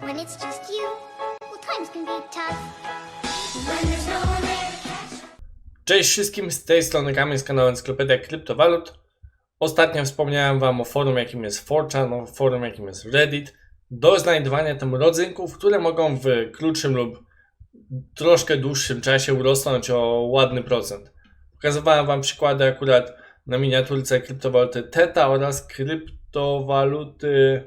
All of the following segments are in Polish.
When it's just you, well, times can be tough. When there's no one there to catch. Cześć wszystkim, z tej strony Kamil z kanału Encyklopedia Kryptowalut. Ostatnio wspomniałem Wam o forum, jakim jest 4chan, o forum, jakim jest Reddit, do znajdowania tam rodzynków, które mogą w krótszym lub troszkę dłuższym czasie urosnąć o ładny procent. Pokazywałem Wam przykłady akurat na miniaturce kryptowaluty Theta oraz kryptowaluty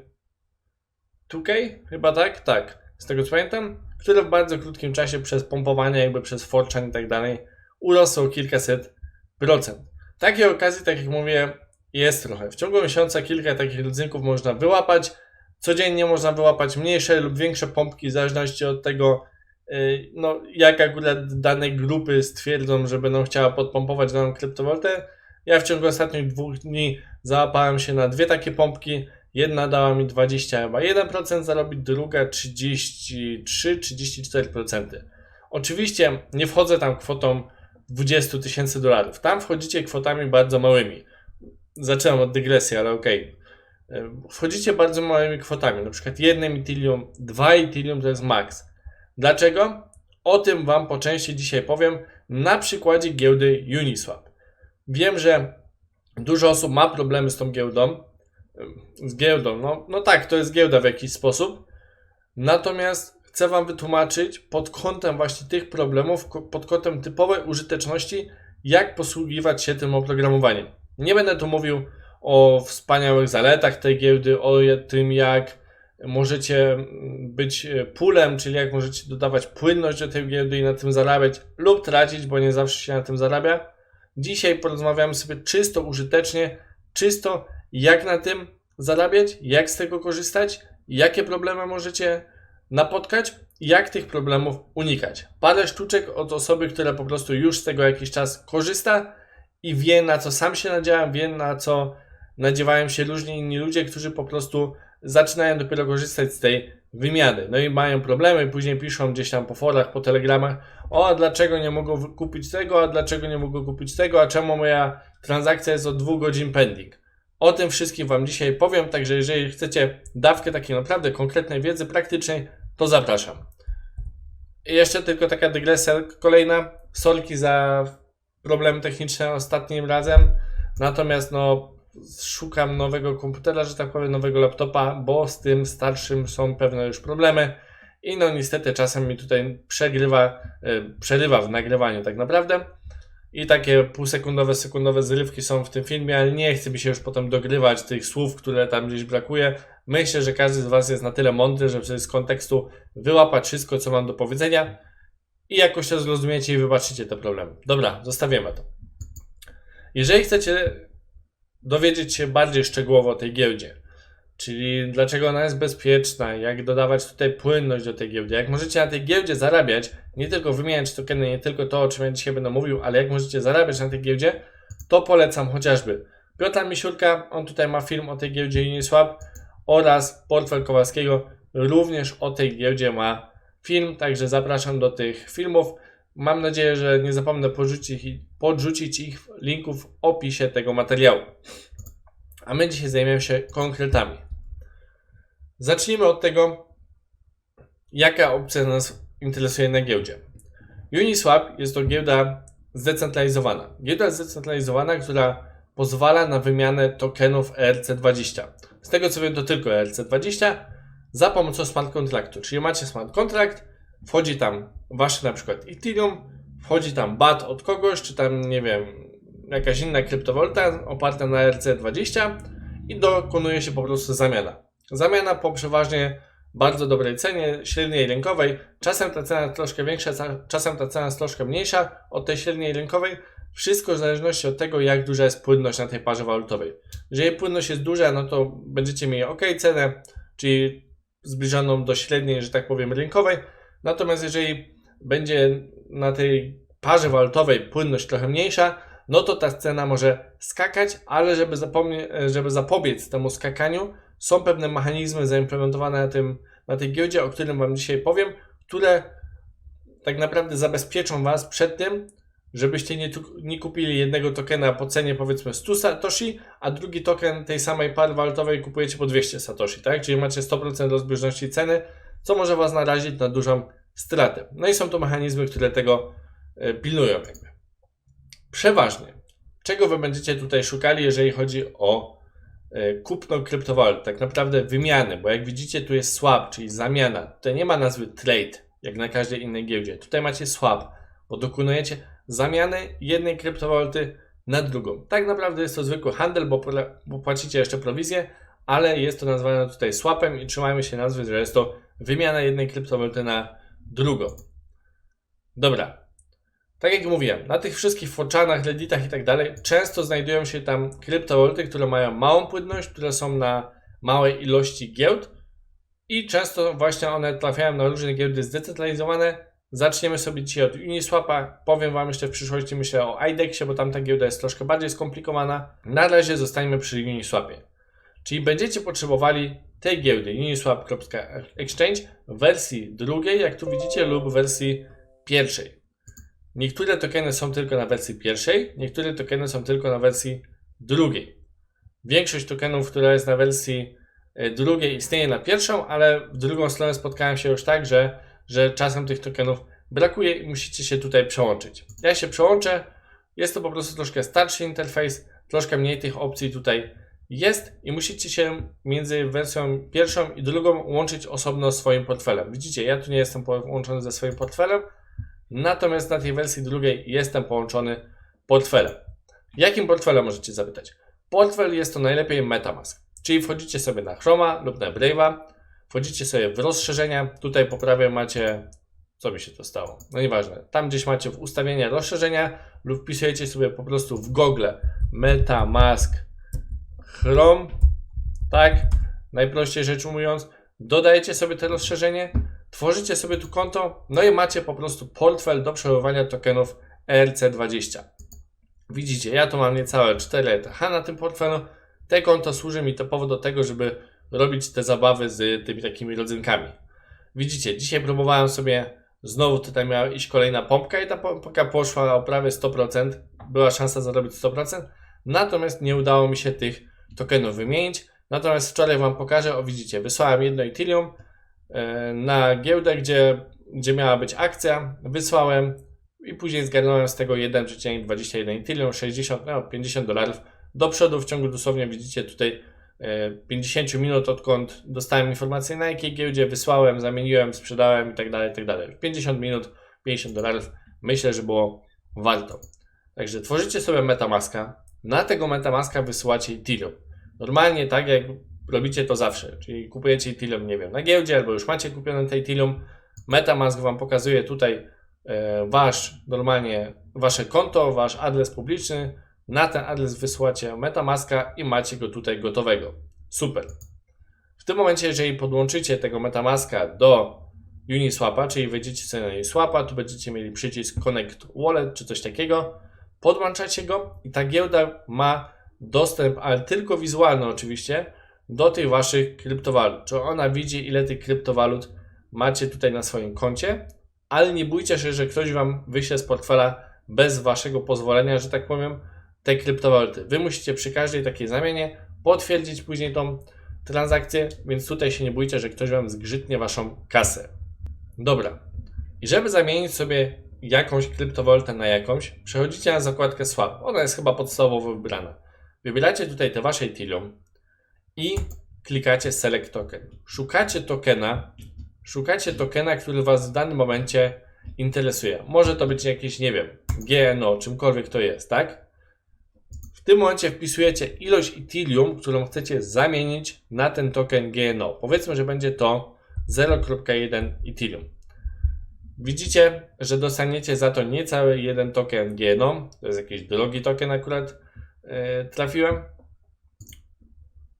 2K, chyba tak? Tak, z tego co pamiętam, które w bardzo krótkim czasie przez pompowanie jakby przez 4chan i tak dalej urosło kilkaset procent. Takiej okazji, tak jak mówię, jest trochę. W ciągu miesiąca kilka takich rodzynków można wyłapać. Codziennie można wyłapać mniejsze lub większe pompki w zależności od tego, yy, no, jak akurat dane grupy stwierdzą, że będą chciała podpompować daną kryptowalutę. Ja w ciągu ostatnich dwóch dni załapałem się na dwie takie pompki. Jedna dała mi 20 chyba 1% zarobić, druga 33-34%. Oczywiście nie wchodzę tam kwotą 20 tysięcy dolarów. Tam wchodzicie kwotami bardzo małymi. Zaczynam od dygresji, ale okej. E, Wchodzicie bardzo małymi kwotami, na przykład 1 Ethereum, 2 Ethereum to jest max. Dlaczego? O tym Wam po części dzisiaj powiem na przykładzie giełdy Uniswap. Wiem, że dużo osób ma problemy z tą giełdą. Z giełdą, no, no tak, to jest giełda w jakiś sposób. Natomiast chcę Wam wytłumaczyć pod kątem właśnie tych problemów, pod kątem typowej użyteczności, jak posługiwać się tym oprogramowaniem. Nie będę tu mówił o wspaniałych zaletach tej giełdy, o tym, jak możecie mm, być e, poolem, czyli jak możecie dodawać płynność do tej giełdy i na tym zarabiać lub tracić, bo nie zawsze się na tym zarabia. Dzisiaj porozmawiamy sobie czysto użytecznie, czysto jak na tym zarabiać, jak z tego korzystać, jakie problemy możecie napotkać jak tych problemów unikać. Parę sztuczek od osoby, która po prostu już z tego jakiś czas korzysta i wie na co sam się nadziałem, wie na co nadziewają się różni inni ludzie, którzy po prostu zaczynają dopiero korzystać z tej wymiany. No i mają problemy, później piszą gdzieś tam po forach, po telegramach, o a dlaczego nie mogą wy- kupić tego, a dlaczego nie mogą kupić tego, a czemu moja transakcja jest od dwóch godzin pending. O tym wszystkim Wam dzisiaj powiem, także jeżeli chcecie dawkę takiej naprawdę konkretnej wiedzy praktycznej, to zapraszam. I jeszcze tylko taka dygresja kolejna. Sorki za problemy techniczne ostatnim razem. Natomiast no szukam nowego komputera, że tak powiem, nowego laptopa, bo z tym starszym są pewne już problemy. I no niestety czasem mi tutaj przegrywa, y, przerywa w nagrywaniu tak naprawdę. I takie półsekundowe, sekundowe zrywki są w tym filmie, ale nie chce mi się już potem dogrywać tych słów, które tam gdzieś brakuje. Myślę, że każdy z Was jest na tyle mądry, żeby z kontekstu wyłapać wszystko, co mam do powiedzenia i jakoś to zrozumiecie i wybaczycie te problemy. Dobra, zostawiamy to. Jeżeli chcecie dowiedzieć się bardziej szczegółowo o tej giełdzie, czyli dlaczego ona jest bezpieczna, jak dodawać tutaj płynność do tej giełdy, jak możecie na tej giełdzie zarabiać, nie tylko wymieniać tokeny, nie tylko to, o czym ja dzisiaj będę mówił, ale jak możecie zarabiać na tej giełdzie, to polecam chociażby Piotra Misiurka, on tutaj ma film o tej giełdzie Uniswap oraz Portfel Kowalskiego również o tej giełdzie ma film, także zapraszam do tych filmów. Mam nadzieję, że nie zapomnę podrzucić, podrzucić ich linków w opisie tego materiału. A my dzisiaj zajmiemy się konkretami. Zacznijmy od tego, jaka opcja nas interesuje na giełdzie. Uniswap jest to giełda zdecentralizowana. Giełda zdecentralizowana, która pozwala na wymianę tokenów ERC20. Z tego co wiem, to tylko ERC20 za pomocą smart kontraktu. Czyli macie smart kontrakt, wchodzi tam wasze na przykład Ethereum, wchodzi tam BAT od kogoś, czy tam nie wiem, jakaś inna kryptowaluta oparta na ERC20 i dokonuje się po prostu zamiana. Zamiana po przeważnie bardzo dobrej cenie, średniej rynkowej. Czasem ta cena jest troszkę większa, czasem ta cena jest troszkę mniejsza od tej średniej rynkowej. Wszystko w zależności od tego, jak duża jest płynność na tej parze walutowej. Jeżeli płynność jest duża, no to będziecie mieli ok cenę, czyli zbliżoną do średniej, że tak powiem, rynkowej. Natomiast jeżeli będzie na tej parze walutowej płynność trochę mniejsza, no to ta cena może skakać, ale żeby, zapomnie, żeby zapobiec temu skakaniu, są pewne mechanizmy zaimplementowane na, tym, na tej giełdzie, o którym Wam dzisiaj powiem, które tak naprawdę zabezpieczą Was przed tym, żebyście nie, nie kupili jednego tokena po cenie powiedzmy 100 satoshi, a drugi token tej samej pary walutowej kupujecie po 200 satoshi, tak? Czyli macie 100% rozbieżności ceny. co może Was narazić na dużą stratę. No i są to mechanizmy, które tego e, pilnują jakby. Przeważnie, czego Wy będziecie tutaj szukali, jeżeli chodzi o e, kupno kryptowalut, tak naprawdę wymiany, bo jak widzicie tu jest swap, czyli zamiana. Tutaj nie ma nazwy trade, jak na każdej innej giełdzie. Tutaj macie swap, bo dokonujecie zamiany jednej kryptowaluty na drugą. Tak naprawdę jest to zwykły handel, bo, bo płacicie jeszcze prowizję, ale jest to nazwane tutaj swapem i trzymajmy się nazwy, że jest to wymiana jednej kryptowaluty na drugą. Dobra. Tak jak mówiłem, na tych wszystkich forczanach, redditach i tak dalej, często znajdują się tam kryptowaluty, które mają małą płynność, które są na małej ilości giełd i często właśnie one trafiają na różne giełdy zdecentralizowane. Zaczniemy sobie dzisiaj od Uniswapa. Powiem Wam jeszcze w przyszłości myślę o IDEXie, bo tam ta giełda jest troszkę bardziej skomplikowana. Na razie zostańmy przy Uniswapie. Czyli będziecie potrzebowali tej giełdy uniswap.exchange w wersji drugiej, jak tu widzicie, lub w wersji pierwszej. Niektóre tokeny są tylko na wersji pierwszej, niektóre tokeny są tylko na wersji drugiej. Większość tokenów, która jest na wersji e, drugiej, istnieje na pierwszą, ale w drugą stronę spotkałem się już tak, że, że czasem tych tokenów brakuje i musicie się tutaj przełączyć. Ja się przełączę, jest to po prostu troszkę starszy interfejs, troszkę mniej tych opcji tutaj jest i musicie się między wersją pierwszą i drugą łączyć osobno swoim portfelem. Widzicie, ja tu nie jestem połączony ze swoim portfelem, natomiast na tej wersji drugiej jestem połączony portfelem. Jakim portfelem możecie zapytać? Portfel jest to najlepiej MetaMask, czyli wchodzicie sobie na Chroma lub na Brave'a, wchodzicie sobie w rozszerzenia, tutaj po prawej macie, co mi się to stało, no nieważne, tam gdzieś macie w ustawienia rozszerzenia lub wpisujecie sobie po prostu w Google MetaMask Chrome, tak, najprościej rzecz ujmując, dodajecie sobie to rozszerzenie, tworzycie sobie tu konto, no i macie po prostu portfel do przechowywania tokenów ERC20. Widzicie, ja tu mam niecałe 4 ETH na tym portfelu. Te konto służy mi typowo do tego, żeby robić te zabawy z tymi takimi rodzynkami. Widzicie, dzisiaj próbowałem sobie, znowu tutaj miała iść kolejna pompka i ta pompka poszła o prawie 100%. Była szansa zarobić 100%, natomiast nie udało mi się tych tokenów wymienić. Natomiast wczoraj Wam pokażę, o widzicie, wysłałem jedno Ethereum na giełdę, gdzie, gdzie miała być akcja, wysłałem i później zgarnąłem z tego 1,21 Ethereum, 60, no 50 dolarów do przodu w ciągu dosłownie widzicie tutaj e, 50 minut odkąd dostałem informację na jakiej giełdzie, wysłałem, zamieniłem, sprzedałem i dalej, i tak dalej. 50 minut, 50 dolarów, myślę, że było warto. Także tworzycie sobie Metamaska, na tego Metamaska wysyłacie Ethereum. Normalnie tak jak robicie to zawsze, czyli kupujecie Ethereum, nie wiem, na giełdzie albo już macie kupione te Ethereum, Metamask Wam pokazuje tutaj e, wasz, normalnie wasze konto, wasz adres publiczny, na ten adres wysyłacie Metamaska i macie go tutaj gotowego. Super. W tym momencie, jeżeli podłączycie tego Metamaska do Uniswapa, czyli wejdziecie sobie na Uniswapa, tu będziecie mieli przycisk Connect Wallet czy coś takiego, podłączacie go i ta giełda ma dostęp, ale tylko wizualny oczywiście, do tych waszych kryptowalut. Czy ona widzi, ile tych kryptowalut macie tutaj na swoim koncie, ale nie bójcie się, że ktoś wam wyśle z portfela bez waszego pozwolenia, że tak powiem, te kryptowaluty. Wy musicie przy każdej takiej zamianie potwierdzić później tą transakcję, więc tutaj się nie bójcie, że ktoś wam zgrzytnie waszą kasę. Dobra. I żeby zamienić sobie jakąś kryptowalutę na jakąś, przechodzicie na zakładkę Swap. Ona jest chyba podstawowo wybrana. Wybieracie tutaj te wasze Ethereum i klikacie Select Token. Szukacie tokena, szukacie tokena, który was w danym momencie interesuje. Może to być jakieś, nie wiem, GNO, czymkolwiek to jest, tak? W tym momencie wpisujecie ilość Ethereum, którą chcecie zamienić na ten token GNO. Powiedzmy, że będzie to 0.1 Ethereum. Widzicie, że dostaniecie za to niecały jeden token GNO. To jest jakiś drogi token akurat yy, trafiłem.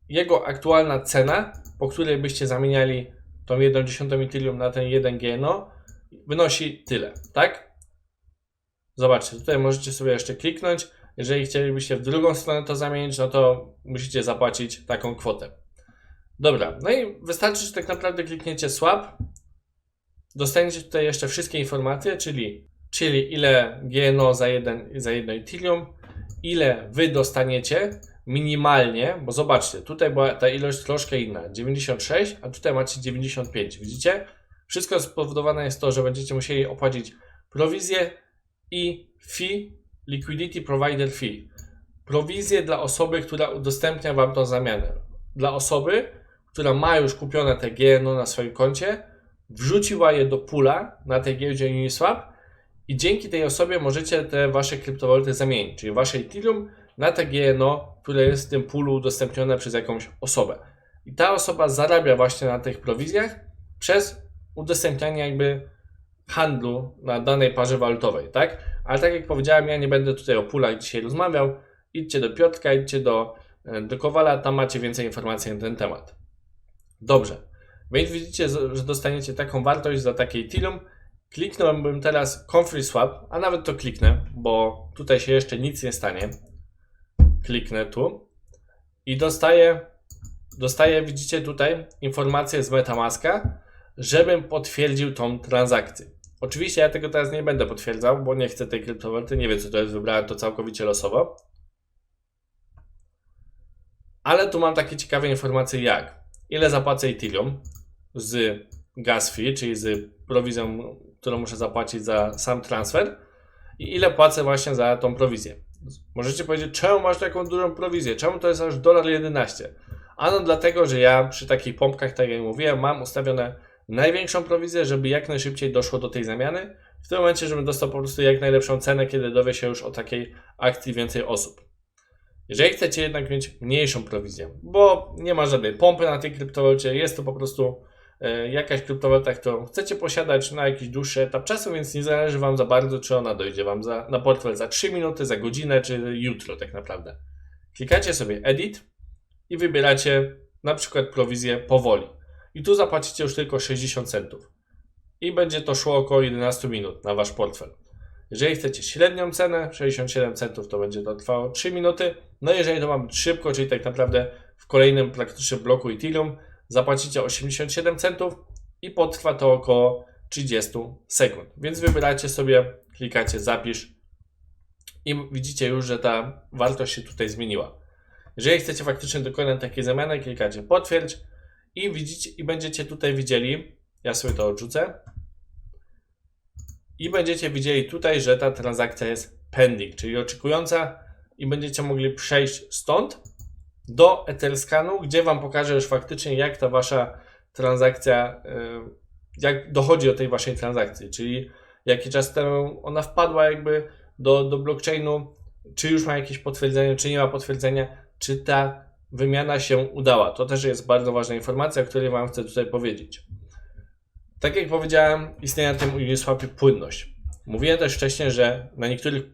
Jego aktualna cena, po której byście zamieniali tą 1,1 Ethereum na ten 1 GNO, wynosi tyle, tak? Zobaczcie, tutaj możecie sobie jeszcze kliknąć. Jeżeli chcielibyście w drugą stronę to zamienić, no to musicie zapłacić taką kwotę. Dobra, no i wystarczy, że tak naprawdę klikniecie swap. Dostaniecie tutaj jeszcze wszystkie informacje, czyli, czyli ile GNO za jeden, za jedno Ethereum, ile wy dostaniecie minimalnie, bo zobaczcie, tutaj była ta ilość troszkę inna, 96, a tutaj macie 95, widzicie? Wszystko spowodowane jest to, że będziecie musieli opłacić prowizję i fee, liquidity provider fee. Prowizję dla osoby, która udostępnia Wam tą zamianę. Dla osoby, która ma już kupione te GNO na swoim koncie, wrzuciła je do pula na tej giełdzie Uniswap i dzięki tej osobie możecie te Wasze kryptowaluty zamienić, czyli Wasze Ethereum na te GNO, które jest w tym pulu udostępnione przez jakąś osobę. I ta osoba zarabia właśnie na tych prowizjach przez udostępnianie jakby handlu na danej parze walutowej, tak? Ale tak jak powiedziałem, ja nie będę tutaj o pulach dzisiaj rozmawiał. Idźcie do Piotrka, idźcie do, e, do Kowala, tam macie więcej informacji na ten temat. Dobrze, więc widzicie, że dostaniecie taką wartość za takie Ethereum. Kliknąłbym teraz Confree Swap, a nawet to kliknę, bo tutaj się jeszcze nic nie stanie. Kliknę tu i dostaję, dostaję widzicie tutaj informację z Metamaska, żebym potwierdził tą transakcję. Oczywiście ja tego teraz nie będę potwierdzał, bo nie chcę tej kryptowaluty, nie wiem co to jest, wybrałem to całkowicie losowo. Ale tu mam takie ciekawe informacje jak ile zapłacę Ethereum z gas fee, czyli z prowizją, którą muszę zapłacić za sam transfer i ile płacę właśnie za tą prowizję. Możecie powiedzieć, czemu masz taką dużą prowizję? Czemu to jest aż dolar 11? Ano dlatego, że ja przy takich pompkach, tak jak mówiłem, mam ustawione największą prowizję, żeby jak najszybciej doszło do tej zamiany. W tym momencie, żebym dostał po prostu jak najlepszą cenę, kiedy dowie się już o takiej akcji więcej osób. Jeżeli chcecie jednak mieć mniejszą prowizję, bo nie ma żadnej pompy na tej kryptowalucie, jest to po prostu jakaś kryptowaluta, którą chcecie posiadać na jakiś dłuższy etap czasu, więc nie zależy Wam za bardzo, czy ona dojdzie Wam za, na portfel za 3 minuty, za godzinę, czy jutro tak naprawdę. Klikacie sobie Edit i wybieracie na przykład prowizję powoli. I tu zapłacicie już tylko 60 centów. I będzie to szło około 11 minut na Wasz portfel. Jeżeli chcecie średnią cenę, 67 centów, to będzie to trwało 3 minuty. No jeżeli to ma być szybko, czyli tak naprawdę w kolejnym praktycznym bloku Ethereum zapłacicie 87 centów i potrwa to około 30 sekund. Więc wybieracie sobie, klikacie zapisz i widzicie już, że ta wartość się tutaj zmieniła. Jeżeli chcecie faktycznie dokonać takiej zamiany, klikacie potwierdź i widzicie i będziecie tutaj widzieli, ja sobie to odrzucę, i będziecie widzieli tutaj, że ta transakcja jest pending, czyli oczekująca i będziecie mogli przejść stąd do Etherscanu, gdzie Wam pokażę już faktycznie jak ta Wasza transakcja, y, jak dochodzi do tej Waszej transakcji, czyli jaki czas temu ona wpadła jakby do, do blockchainu, czy już ma jakieś potwierdzenie, czy nie ma potwierdzenia, czy ta wymiana się udała. To też jest bardzo ważna informacja, o której Wam chcę tutaj powiedzieć. Tak jak powiedziałem, istnieje na tym Uniswapie płynność. Mówiłem też wcześniej, że na niektórych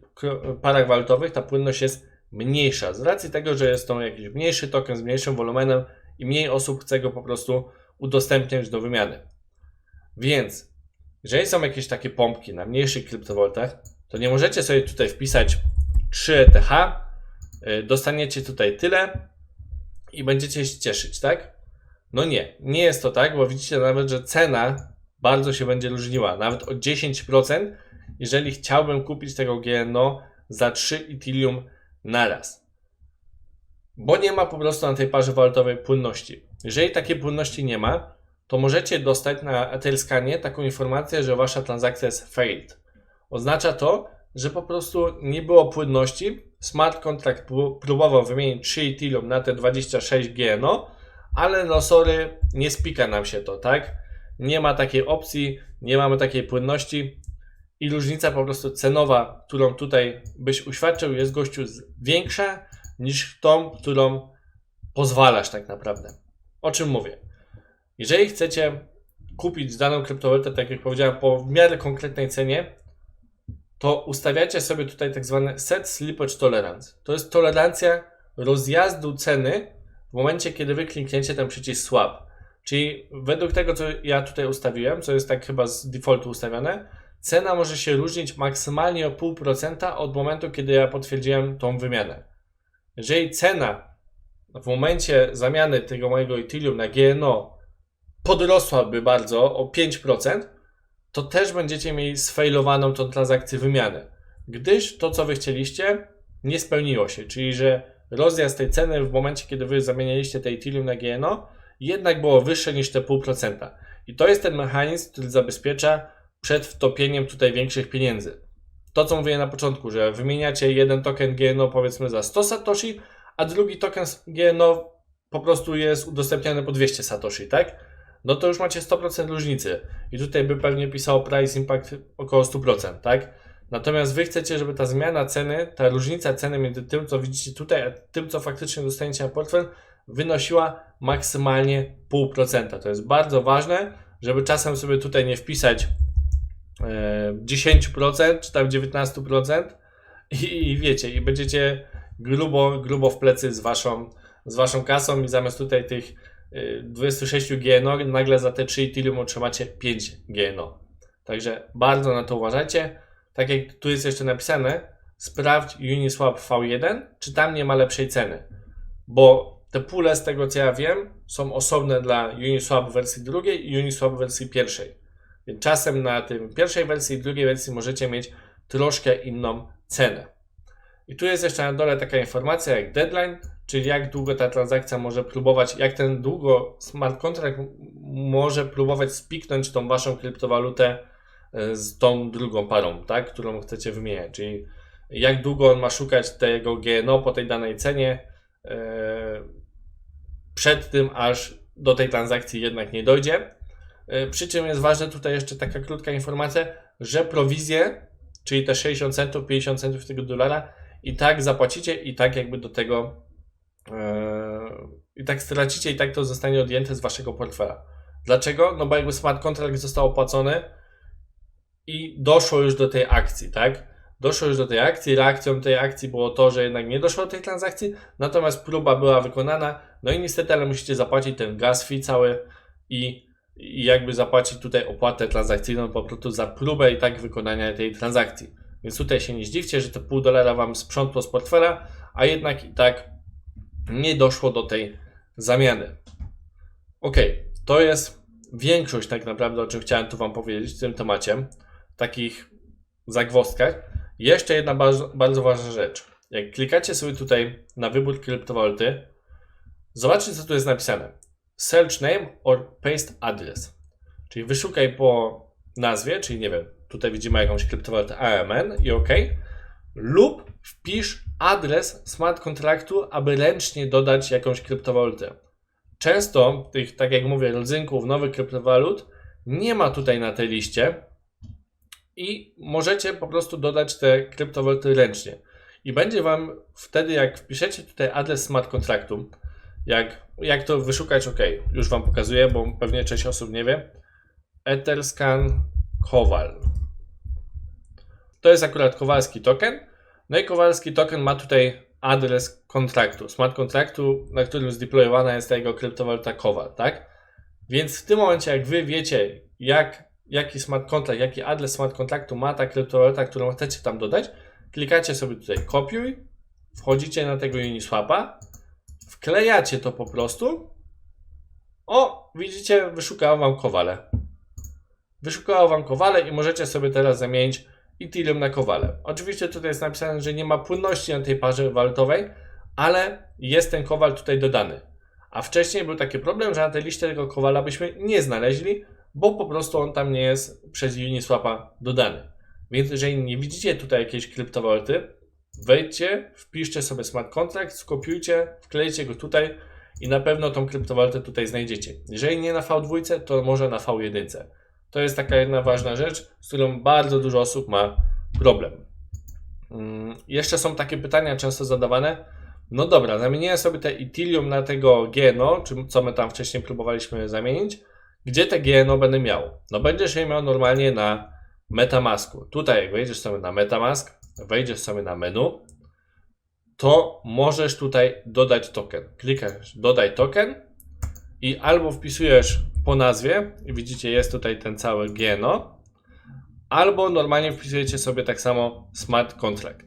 parach walutowych ta płynność jest mniejsza, z racji tego, że jest to jakiś mniejszy token z mniejszym wolumenem i mniej osób chce go po prostu udostępniać do wymiany. Więc, jeżeli są jakieś takie pompki na mniejszych kryptowalutach, to nie możecie sobie tutaj wpisać 3 ETH, y, dostaniecie tutaj tyle i będziecie się cieszyć, tak? No nie, nie jest to tak, bo widzicie nawet, że cena bardzo się będzie różniła, nawet o 10%, jeżeli chciałbym kupić tego GNO za 3 Ethereum naraz. Bo nie ma po prostu na tej parze walutowej płynności. Jeżeli takiej płynności nie ma, to możecie dostać na Etherscanie taką informację, że wasza transakcja jest failed. Oznacza to, że po prostu nie było płynności. Smart contract pró- próbował wymienić 3 Ethereum na te 26 GNO, ale no sorry, nie spika nam się to, tak? Nie ma takiej opcji, nie mamy takiej płynności i różnica po prostu cenowa, którą tutaj byś uświadczył, jest gościu większa niż tą, którą pozwalasz tak naprawdę. O czym mówię? Jeżeli chcecie kupić daną kryptowalutę, tak jak powiedziałem, po w miarę konkretnej cenie, to ustawiacie sobie tutaj tak zwany set slippage tolerance. To jest tolerancja rozjazdu ceny w momencie, kiedy wy klikniecie ten przycisk swap. Czyli według tego, co ja tutaj ustawiłem, co jest tak chyba z defaultu ustawione, cena może się różnić maksymalnie o 0,5% od momentu, kiedy ja potwierdziłem tą wymianę. Jeżeli cena w momencie zamiany tego mojego Ethereum na GNO podrosłaby bardzo o 5%, to też będziecie mieli sfailowaną tą transakcję wymiany. Gdyż to, co wy chcieliście, nie spełniło się, czyli że rozjazd tej ceny w momencie, kiedy wy zamienialiście te Ethereum na GNO, jednak było wyższe niż te 0,5%. I to jest ten mechanizm, który zabezpiecza przed wtopieniem tutaj większych pieniędzy. To, co mówiłem na początku, że wymieniacie jeden token GNO powiedzmy za 100 Satoshi, a drugi token GNO po prostu jest udostępniany po 200 Satoshi, tak? No to już macie 100% różnicy. I tutaj by pewnie pisało price impact około 100%, tak? Natomiast wy chcecie, żeby ta zmiana ceny, ta różnica ceny między tym, co widzicie tutaj, a tym, co faktycznie dostaniecie na portfel, wynosiła maksymalnie 0,5%. To jest bardzo ważne, żeby czasem sobie tutaj nie wpisać 10% czy tam 19% i, i wiecie, i będziecie grubo, grubo w plecy z waszą, z waszą kasą i zamiast tutaj tych y, 26 GNO, nagle za te 3 Ethereum otrzymacie 5 GNO. Także bardzo na to uważajcie. Tak jak tu jest jeszcze napisane, sprawdź Uniswap V1, czy tam nie ma lepszej ceny. Bo te pule, z tego co ja wiem, są osobne dla Uniswap wersji drugiej i Uniswap wersji pierwszej. Czasem na tym pierwszej wersji i drugiej wersji możecie mieć troszkę inną cenę. I tu jest jeszcze na dole taka informacja jak deadline, czyli jak długo ta transakcja może próbować, jak ten długo smart contract może próbować spiknąć tą waszą kryptowalutę e, z tą drugą parą, tak, którą chcecie wymieniać. Czyli jak długo on ma szukać tego GNO po tej danej cenie e, przed tym, aż do tej transakcji jednak nie dojdzie. E, Przy czym jest ważna tutaj jeszcze taka krótka informacja, że prowizje, czyli te 60 centów, 50 centów tego dolara, i tak zapłacicie, i tak jakby do tego, e, i tak stracicie, i tak to zostanie odjęte z waszego portfela. Dlaczego? No bo jakby smart contract został opłacony i doszło już do tej akcji, tak? Doszło już do tej akcji, reakcją tej akcji było to, że jednak nie doszło do tej transakcji, natomiast próba była wykonana, no i niestety, ale musicie zapłacić ten gas fee cały i, i jakby zapłacić tutaj opłatę transakcyjną po prostu za próbę i tak wykonania tej transakcji. Więc tutaj się nie zdziwcie, że te pół dolara Wam sprzątło z portfela, a jednak i tak nie doszło do tej zamiany. Ok, to jest większość tak naprawdę, o czym chciałem tu Wam powiedzieć w tym temacie, takich zagwozdkach. Jeszcze jedna bardzo, bardzo ważna rzecz. Jak klikacie sobie tutaj na wybór kryptowaluty, zobaczcie co tu jest napisane. Search name or paste address. Czyli wyszukaj po nazwie, czyli nie wiem, tutaj widzimy jakąś kryptowalutę AMN i OK, lub wpisz adres smart kontraktu, aby ręcznie dodać jakąś kryptowalutę. Często tych, tak jak mówię, rodzynków nowych kryptowalut nie ma tutaj na tej liście i możecie po prostu dodać te kryptowaluty ręcznie. I będzie Wam wtedy, jak wpiszecie tutaj adres smart kontraktu, jak, jak to wyszukać, OK, już Wam pokazuję, bo pewnie część osób nie wie. Etherscan Kowal. To jest akurat Kowalski token. No i Kowalski token ma tutaj adres kontraktu, smart kontraktu, na którym zdeployowana jest ta jego kryptowaluta Kowal, tak? Więc w tym momencie, jak wy wiecie, jak, jaki smart kontrakt, jaki adres smart kontraktu ma ta kryptowaluta, którą chcecie tam dodać, klikacie sobie tutaj kopiuj, wchodzicie na tego Uniswapa, wklejacie to po prostu. O, widzicie, wyszukało wam kowale. Wyszukało wam kowale i możecie sobie teraz zamienić Ethereum na kowale. Oczywiście tutaj jest napisane, że nie ma płynności na tej parze walutowej, ale jest ten kowal tutaj dodany. A wcześniej był taki problem, że na tej liście tego kowala byśmy nie znaleźli, bo po prostu on tam nie jest przez Uniswapa dodany. Więc jeżeli nie widzicie tutaj jakiejś kryptowaluty, wejdźcie, wpiszcie sobie smart contract, skopiujcie, wklejcie go tutaj i na pewno tą kryptowalutę tutaj znajdziecie. Jeżeli nie na V2, to może na V1. To jest taka jedna ważna rzecz, z którą bardzo dużo osób ma problem. Mm, Jeszcze są takie pytania często zadawane. No dobra, zamieniłem sobie te Ethereum na tego GNO, czy co my tam wcześniej próbowaliśmy zamienić. Gdzie te GNO będę miał? No będziesz je miał normalnie na Metamasku. Tutaj jak wejdziesz sobie na Metamask, wejdziesz sobie na menu, to możesz tutaj dodać token. Klikasz dodaj token i albo wpisujesz po nazwie widzicie jest tutaj ten cały GNO, albo normalnie wpisujecie sobie tak samo smart contract.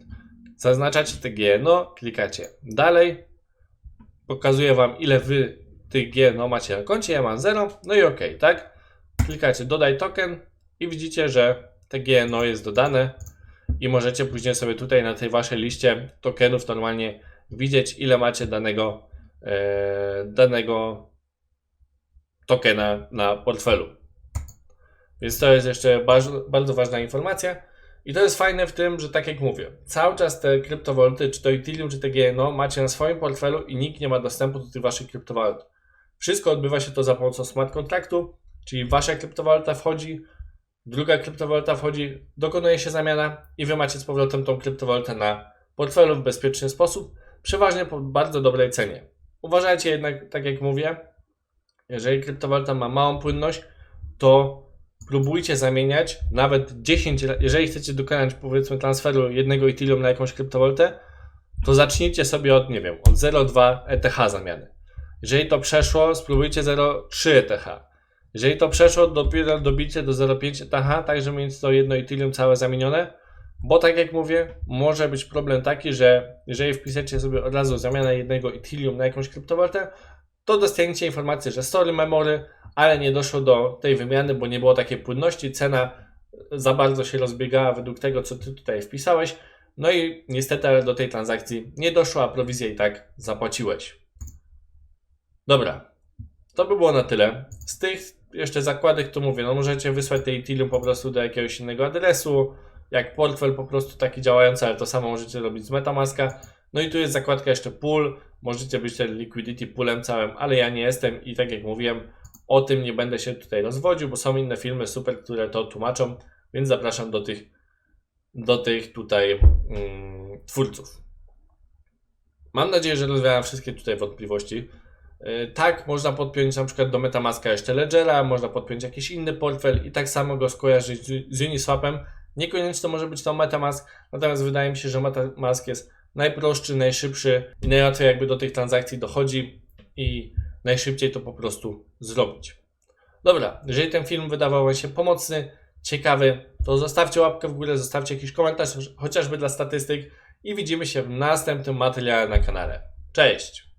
Zaznaczacie te GNO, klikacie dalej, pokazuje wam ile wy tych GNO macie na koncie, ja mam 0, no i OK, tak? Klikacie dodaj token i widzicie, że te GNO jest dodane i możecie później sobie tutaj na tej waszej liście tokenów normalnie widzieć, ile macie danego, e, danego tokena na portfelu. Więc to jest jeszcze bardzo, bardzo ważna informacja. I to jest fajne w tym, że tak jak mówię, cały czas te kryptowaluty, czy to Ethereum, czy te GNO, macie na swoim portfelu i nikt nie ma dostępu do tych waszych kryptowalut. Wszystko odbywa się to za pomocą smart kontraktu, czyli wasza kryptowaluta wchodzi, druga kryptowaluta wchodzi, dokonuje się zamiana i wy macie z powrotem tą kryptowalutę na portfelu w bezpieczny sposób, przeważnie po bardzo dobrej cenie. Uważajcie jednak, tak jak mówię, jeżeli kryptowaluta ma małą płynność, to próbujcie zamieniać nawet 10, ra- jeżeli chcecie dokonać powiedzmy transferu jednego Ethereum na jakąś kryptowalutę, to zacznijcie sobie od, nie wiem, od 0,2 ETH zamiany. Jeżeli to przeszło, spróbujcie 0,3 ETH. Jeżeli to przeszło, dopiero dobicie do 0,5 ETH, tak żeby mieć to jedno Ethereum całe zamienione, bo tak jak mówię, może być problem taki, że jeżeli wpiszecie sobie od razu zamianę jednego Ethereum na jakąś kryptowalutę, to dostaniecie informację, że story memory, ale nie doszło do tej wymiany, bo nie było takiej płynności, cena za bardzo się rozbiegała według tego, co ty tutaj wpisałeś. No i niestety ale do tej transakcji nie doszło, a prowizję i tak zapłaciłeś. Dobra, to by było na tyle. Z tych jeszcze zakładek, to mówię, no możecie wysłać tej Ethereum po prostu do jakiegoś innego adresu, jak portfel po prostu taki działający, ale to samo możecie robić z Metamaska. No i tu jest zakładka jeszcze pool, możecie być ten liquidity poolem całym, ale ja nie jestem i tak jak mówiłem, o tym nie będę się tutaj rozwodził, bo są inne filmy super, które to tłumaczą, więc zapraszam do tych, do tych tutaj mm, twórców. Mam nadzieję, że rozwiałem wszystkie tutaj wątpliwości. Yy, Tak, można podpiąć na przykład do Metamaska jeszcze Ledgera, można podpiąć jakiś inny portfel i tak samo go skojarzyć z Uniswapem. Niekoniecznie to może być to Metamask, natomiast wydaje mi się, że Metamask jest najprostszy, najszybszy i najłatwiej jakby do tych transakcji dochodzi i najszybciej to po prostu zrobić. Dobra, jeżeli ten film wydawał Wam się pomocny, ciekawy, to zostawcie łapkę w górę, zostawcie jakiś komentarz, chociażby dla statystyk i widzimy się w następnym materiale na kanale. Cześć!